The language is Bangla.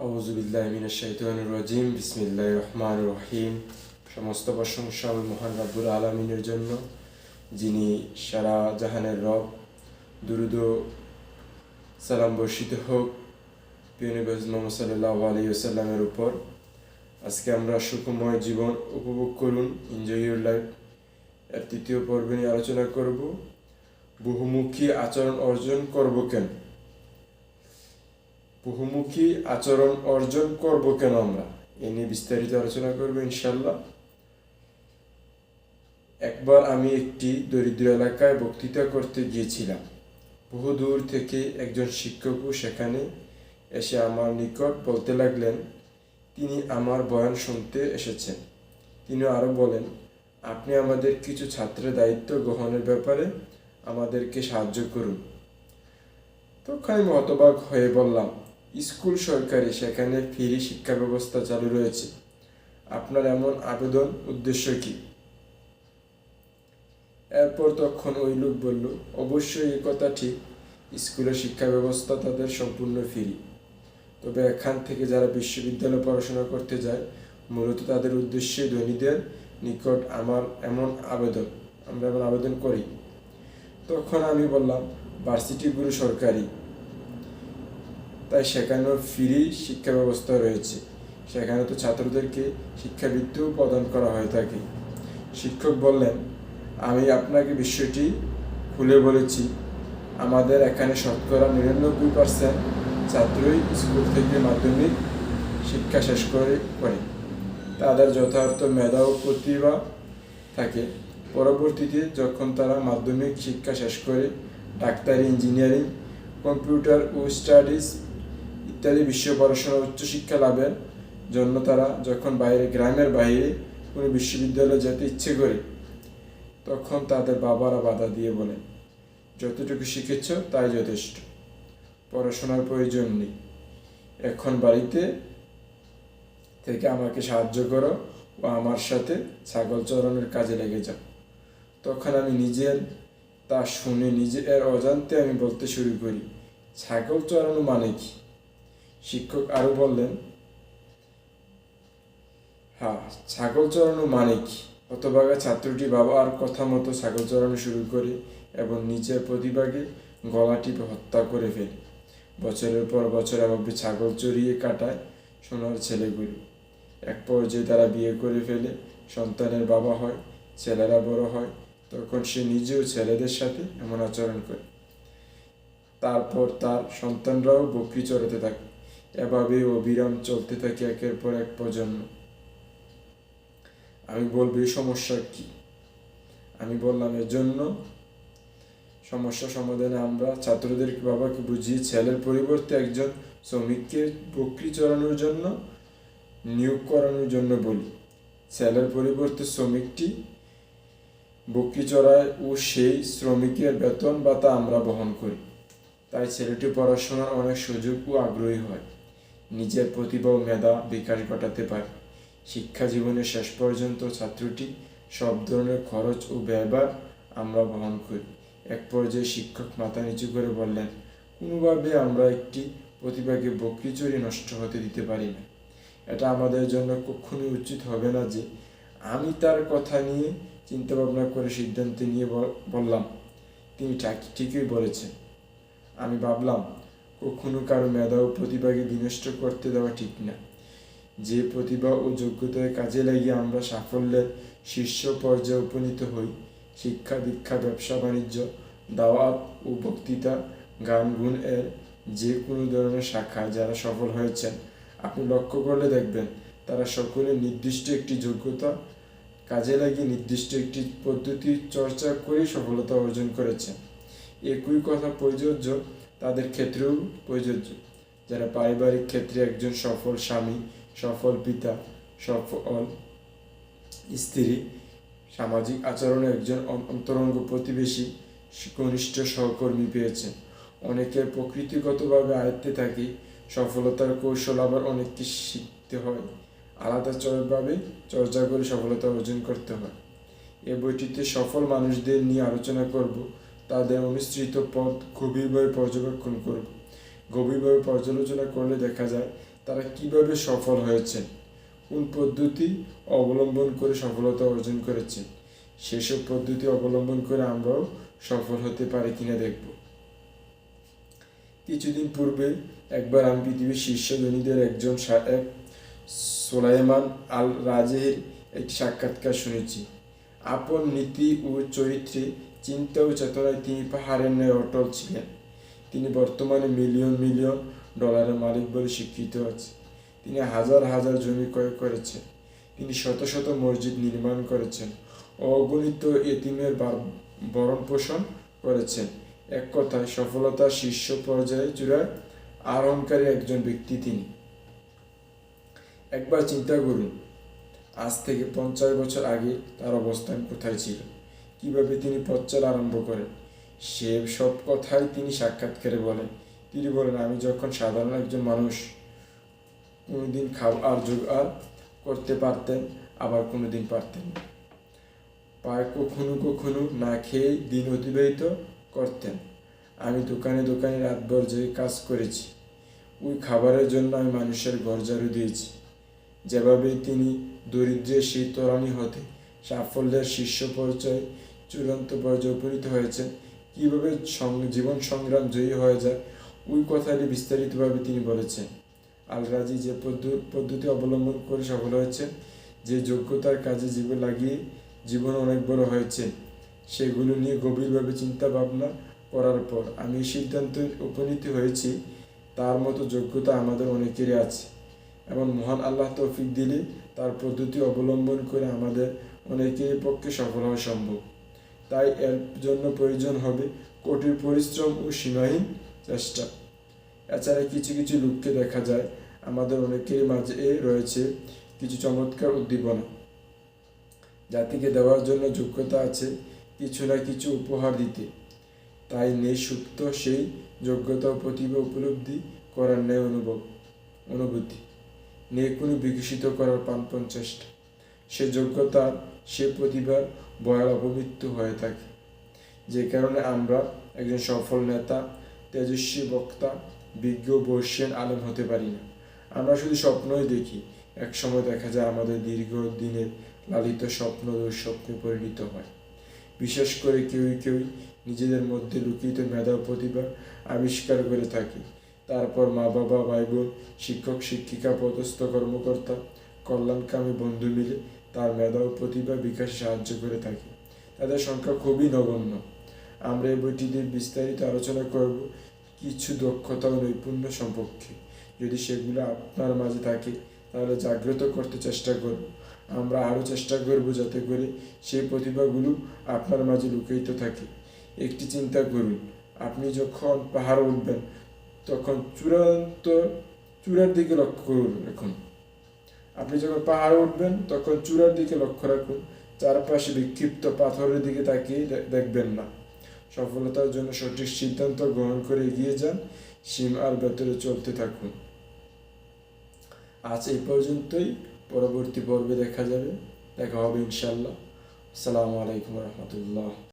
রাজিম বিসমিল্লাহ রহমান রহিম সমস্ত প্রশংসা ওই মহান রাব্বুল আলমিনের জন্য যিনি সারা জাহানের রব দুরুদ সালাম বর্ষিত হোক পিয়নিবাজ মোহাম্মদ সাল্লাহ আলী সাল্লামের উপর আজকে আমরা সুখময় জীবন উপভোগ করুন এনজয় ইউর লাইফ এর তৃতীয় পর্বে নিয়ে আলোচনা করব বহুমুখী আচরণ অর্জন করব কেন বহুমুখী আচরণ অর্জন করব কেন আমরা? এ নিয়ে বিস্তারিত আলোচনা করব ইনশাল্লাহ একবার আমি একটি দরিদ্র এলাকায় বক্তৃতা করতে গিয়েছিলাম। বহু দূর থেকে একজন শিক্ষকও সেখানে এসে আমার নিকট বলতে লাগলেন, তিনি আমার বয়ান শুনতে এসেছেন। তিনি আরও বলেন, আপনি আমাদের কিছু ছাত্রের দায়িত্ব গ্রহণের ব্যাপারে আমাদেরকে সাহায্য করুন। তখন আমি হতবাক হয়ে বললাম স্কুল সরকারি, সেখানে ফ্রি শিক্ষা ব্যবস্থা চালু রয়েছে। আপনার এমন আবেদন উদ্দেশ্য কি? এরপর তখন ওই লোক বলল, অবশ্যই এই কথা ঠিক। স্কুলের শিক্ষা ব্যবস্থা তাদের সম্পূর্ণ ফ্রি। তবে এখান থেকে যারা বিশ্ববিদ্যালয়ে পড়াশোনা করতে যায়, মূলত তাদের উদ্দেশ্যে ধনীদের নিকট আমার এমন আবেদন, আমরা এমন আবেদন করি। তখন আমি বললাম, ভার্সিটিগুলো সরকারি। তাই সেখানেও ফ্রি শিক্ষা ব্যবস্থা রয়েছে। সেখানে তো ছাত্রদেরকে শিক্ষাবৃত্তিও প্রদান করা হয়ে থাকে। শিক্ষক বললেন, আমি আপনাকে বিষয়টি খুলে বলেছি। আমাদের এখানে শতকরা নিরানব্বই পার্সেন্ট ছাত্রই স্কুল থেকে মাধ্যমিক শিক্ষা শেষ করে করে। তাদের যথার্থ মেধা ও প্রতিভা থাকে। পরবর্তীতে যখন তারা মাধ্যমিক শিক্ষা শেষ করে, ডাক্তারি, ইঞ্জিনিয়ারিং, কম্পিউটার ও স্টাডিজ ইত্যাদি বিশ্ব পড়াশোনা উচ্চশিক্ষা লাভের জন্য তারা যখন বাইরে, গ্রামের বাইরে কোনো বিশ্ববিদ্যালয়ে যেতে ইচ্ছে করে, তখন তাদের বাবারা বাধা দিয়ে বলে, যতটুকু শিখেছ তাই যথেষ্ট, পড়াশোনার প্রয়োজন নেই। এখন বাড়িতে থেকে আমাকে সাহায্য করো ও আমার সাথে ছাগল চড়ানোর কাজে লেগে যাও। তখন আমি নিজের, তা শুনে নিজে এর অজান্তে আমি বলতে শুরু করি, ছাগল চড়ানো মানে কি? শিক্ষক আরও বললেন হ্যাঁ ছাগল চড়ানো মানে কি? হতভাগা ছাত্রটি বাবার কথা মতো ছাগল চড়ানো শুরু করে এবং নিচের প্রতিভাগে গলা টিপে হত্যা করে ফেলে। বছরের পর বছর এভাবে ছাগল চড়িয়ে কাটায় সোনার ছেলেগুলো। এক পর্যায়ে তারা বিয়ে করে ফেলে, সন্তানের বাবা হয়, ছেলেরা বড় হয়, তখন সে নিজেও ছেলেদের সাথে এমন আচরণ করে। তারপর তার সন্তানরাও বকরি চড়াতে থাকে। এভাবে অবিরাম চলতে থাকে একের পর এক প্রজন্ম। আমি বলব সমস্যা কি? আমি বললাম, এর জন্য সমস্যা সমাধানে আমরা ছাত্রদের বাবাকে বুঝিয়ে ছেলের পরিবর্তে একজন শ্রমিককে বকরি চড়ানোর জন্য, নিয়োগ করানোর জন্য বলি। ছেলের পরিবর্তে শ্রমিকটি বকরি চড়ায় ও সেই শ্রমিকের বেতন ভাতা আমরা বহন করি। তাই ছেলেটি পড়াশোনার অনেক সুযোগ ও আগ্রহী হয়। নিজের প্রতিভা ও মেধা বিকাশ ঘটাতে পারে। শিক্ষা জীবনের শেষ পর্যন্ত ছাত্রটি সব ধরনের খরচ ও ব্যয়ভার আমরা বহন করি। এক পর্যায়ে শিক্ষক মাথা নিচু করে বললেন, কোনোভাবে আমরা একটি প্রতিভাকে বকরি চড়ি নষ্ট হতে দিতে পারি না। এটা আমাদের জন্য কখনোই উচিত হবে না যে আমি তার কথা নিয়ে চিন্তা ভাবনা করে সিদ্ধান্ত নিয়ে বললাম। তিনি ঠিকই বলেছেন। আমি ভাবলাম কখনো কারও মেধা ও প্রতিভাকে বিনষ্ট করতে দেওয়া ঠিক না। যে প্রতিভা ও যোগ্যতায় কাজে লাগিয়ে আমরা সাফল্যের শীর্ষ পর্যায়ে উপনীত হই, শিক্ষা, দীক্ষা, ব্যবসা, বাণিজ্য, দাওয়াত ও বক্তৃতা, গান, গুণ এর যে কোনো ধরনের শাখায় যারা সফল হয়েছেন, আপনি লক্ষ্য করলে দেখবেন তারা সকলে নির্দিষ্ট একটি যোগ্যতা, কাজে লাগিয়ে নির্দিষ্ট একটি পদ্ধতি চর্চা করে সফলতা অর্জন করেছেন। একই কথা প্রযোজ্য তাদের ক্ষেত্রেও প্রযোজ্য। যারা পারিবারিক ক্ষেত্রে একজন সফল স্বামী, সফল পিতা, সফল স্ত্রী, সামাজিক আচরণে একজন অন্তরঙ্গ প্রতিবেশী ঘনিষ্ঠ সহকর্মী পেয়েছেন। অনেকের প্রকৃতিগতভাবে আয়ত্তে থাকে, সফলতার কৌশল আবার অনেককে শিখতে হয়। আলাদা চরভাবে চর্চা করে সফলতা অর্জন করতে হয়। এ বইটিতে সফল মানুষদের নিয়ে আলোচনা করব। তাদের অনুসৃত পথ গভীরভাবে পর্যবেক্ষণ করব গভীরভাবে পর্যালোচনা করলে দেখা যায়, তারা কীভাবে সফল হয়েছেন কোন পদ্ধতি অবলম্বন করে সফলতা অর্জন করেছেন সেসব পদ্ধতি অবলম্বন করে আমরাও সফল হতে পারি কিনা দেখব। কিছুদিন পূর্বে একবার আমি পৃথিবীর শীর্ষ ধনীদের একজন সা- এক সোলাইমান আল রাজেহের একটি সাক্ষাৎকার শুনেছি। আপন নীতি ও চরিত্রে চিন্তা ও চেতনায় তিনি পাহাড়ের ন্যায় অটল ছিলেন। তিনি বর্তমানে মিলিয়ন মিলিয়ন ডলারের মালিক বলে স্বীকৃত আছে তিনি হাজার হাজার জমি ক্রয় করেছেন। তিনি শত শত মসজিদ নির্মাণ করেছেন। অগণিত এতিমের বার- ভরণ পোষণ করেছেন। এক কথায়, সফলতার শীর্ষ পর্যায়ে চূড়ায় আরোহণকারী একজন ব্যক্তি তিনি। একবার চিন্তা করুন, আজ থেকে পঞ্চাশ বছর আগে তার অবস্থান কোথায় ছিল? কীভাবে তিনি পথচলা আরম্ভ করেন সে সব কথাই তিনি সাক্ষাৎকারে বলেন। তিনি বলেন, আমি যখন সাধারণ একজন মানুষ, কোনোদিন খাবার জোগাড় করতে পারতেন, আবার কোনোদিন পারতেন না। পায় কখনো কখনো না খেয়ে দিন অতিবাহিত করতেন। আমি দোকানে দোকানে রাতভর যে কাজ করেছি, ওই খাবারের জন্য আমি মানুষের ঘর ঝাড়ু দিয়েছি। যেভাবে তিনি দরিদ্রের সেই তরানি হতে, সাফল্যের শীর্ষ পর্যায়ে চূড়ান্ত পর্যায়ে উপনীত হয়েছেন। কীভাবে জীবন সংগ্রাম জয়ী হয়ে যায়, ওই কথাটি বিস্তারিতভাবে তিনি বলেছেন। আল রাজি যে পদ্ধ- পদ্ধতি অবলম্বন করে সফল হয়েছে যে যোগ্যতার কাজে জীবন লাগিয়ে জীবন অনেক বড় হয়েছে, সেগুলো নিয়ে গভীরভাবে চিন্তা ভাবনা করার পর আমি সিদ্ধান্তে উপনীত হয়েছি, তার মতো যোগ্যতা আমাদের অনেকেরই আছে। এবং মহান আল্লাহ তৌফিক দিলে তার পদ্ধতি অবলম্বন করে আমাদের অনেকের পক্ষে সফল হওয়া সম্ভব। তাই এর জন্য প্রয়োজন হবে কঠিন পরিশ্রম ও সীমাহীন চেষ্টা। এছাড়া কিছু কিছু লোককে দেখা যায়, আমাদের অনেকের মাঝে রয়েছে কিছু চমৎকার উদ্দীপনা। জাতিকে দেওয়ার জন্য যোগ্যতা আছে কিছু না কিছু উপহার দিতে। তাই নেই সুপ্ত সেই যোগ্যতা ও প্রতিভা উপলব্ধি করার ন্যায় অনুভব, অনুভূতি। নেই কোনো বিকশিত করার প্রাণপণ চেষ্টা। সে যোগ্যতা, সে প্রতিভার বয়াল অপমৃত্যু হয়ে থাকে। যে কারণে আমরা একজন সফল নেতা, তেজস্বী বক্তা, বিজ্ঞ বর্ষিয়ান আলেম হতে পারি না। আমরা শুধু স্বপ্নই দেখি। এক সময় দেখা যায় আমাদের দীর্ঘ দিনের লালিত স্বপ্ন দুঃস্বপ্নে পরিণত হয়। বিশেষ করে কেউই কেউই নিজেদের মধ্যে লুকিত মেধা প্রতিভা আবিষ্কার করে থাকে। তারপর মা বাবা, ভাই বোন, শিক্ষক, শিক্ষিকা, পদস্থ, কর্মকর্তা, কল্যাণকামী বন্ধু মিলে তার মেধা ও প্রতিভা বিকাশে সাহায্য করে থাকে। তাদের সংখ্যা খুবই নগণ্য। আমরা এই বইটিতে বিস্তারিত আলোচনা করব কিছু দক্ষতা ও নৈপুণ্য সম্পর্কে। যদি সেগুলো আপনার মাঝে থাকে, তাহলে জাগ্রত করতে চেষ্টা করব আমরা আরও চেষ্টা করব যাতে করে সেই প্রতিভাগুলো আপনার মাঝে লুকিত থাকে। একটি চিন্তা করুন, আপনি যখন পাহাড়ে উঠবেন, তখন চূড়ান্ত, চূড়ার দিকে লক্ষ্য করুন এখন আপনি যখন পাহাড়ে উঠবেন, তখন চূড়ার দিকে লক্ষ্য রাখুন। চারপাশে বিক্ষিপ্ত পাথরের দিকে তাকিয়ে দেখবেন না। সফলতার জন্য সঠিক সিদ্ধান্ত গ্রহণ করে এগিয়ে যান। সীম আর ভেতরে চলতে থাকুন। আজ এই পর্যন্তই। পরবর্তী পর্বে দেখা যাবে। দেখা হবে ইনশাল্লাহ আসসালামু আলাইকুম রহমতুল্লাহ।